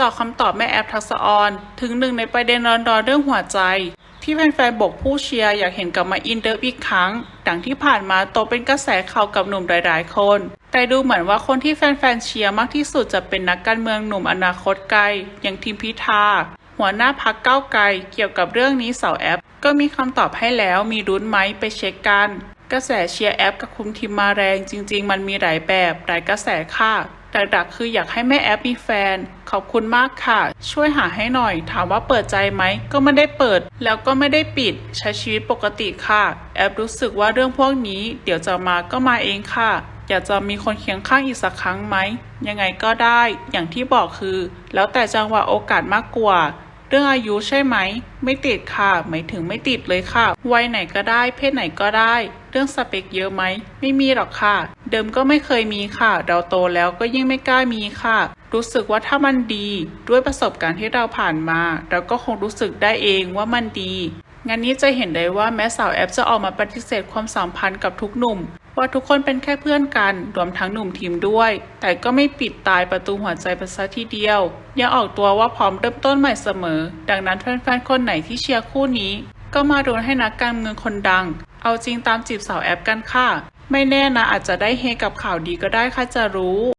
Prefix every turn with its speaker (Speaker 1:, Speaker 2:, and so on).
Speaker 1: เจาะคำตอบแม่แอปทักษออนถึงหนึ่งในประเด็นร้อนๆเรื่องหัวใจ ที่แฟนๆบอกผู้เชียร์อยากเห็นกลับมาอินเดิฟอีกครั้ง ดังที่ผ่านมาโตเป็นกระแสข่าวกับหนุ่มหลายๆคน แต่ดูเหมือนว่าคนที่แฟนๆเชียร์มากที่สุดจะเป็นนักการเมืองหนุ่มอนาคตไกล อย่างทิมพิธาหัวหน้าพักก้าวไกลเกี่ยวกับเรื่องนี้สาวแอปก็มีคำตอบให้แล้วมีรุ้นไหมไปเช็คกัน กระแสเชียร์แอปกับคุมทีมมาแรงจริง ๆ มันมีหลายแบบหลายกระแสค่ะแต่ดักๆคืออยากให้แม่แอปมีแฟน ขอบคุณมากค่ะ ช่วยหาให้หน่อย ถามว่าเปิดใจไหม ก็ไม่ได้เปิด แล้วก็ไม่ได้ปิด ใช้ชีวิตปกติค่ะ แอปรู้สึกว่าเรื่องพวกนี้ เดี๋ยวจะมาก็มาเองค่ะ อยากจะมีคนเคียงข้างอีกสักครั้งไหม ยังไงก็ได้ อย่างที่บอกคือ แล้วแต่จังหวะโอกาสมากกว่า เรื่องอายุใช่ไหม ไม่ติดค่ะ หมายถึงไม่ติดเลยค่ะ วัยไหนก็ได้ เพศไหนก็ได้ เรื่องสเปคเยอะไหม ไม่มีหรอกค่ะ เดิมก็ไม่เคยมีค่ะ เราโตแล้วก็ยิ่งไม่กล้ามีค่ะ รู้สึกว่าถ้ามันดี ด้วยประสบการณ์ที่เราผ่านมา เราก็คงรู้สึกได้เองว่ามันดีงานนี้จะเห็นได้ว่าแม้สาวแอปจะออกมาปฏิเสธความสัมพันธ์กับทุกหนุ่ม ว่าทุกคนเป็นแค่เพื่อนกัน รวมทั้งหนุ่มทีมด้วย แต่ก็ไม่ปิดตายประตูหัวใจไปซะทีเดียวยังออกตัวว่าพร้อมเริ่มต้นใหม่เสมอ ดังนั้นแฟนๆคนไหนที่เชียร์คู่นี้ ก็มาโดนให้นักการเมืองคนดัง เอาจริงตามจีบสาวแอปกันค่ะ ไม่แน่นะอาจจะได้เฮกับข่าวดีก็ได้ค่ะจะรู้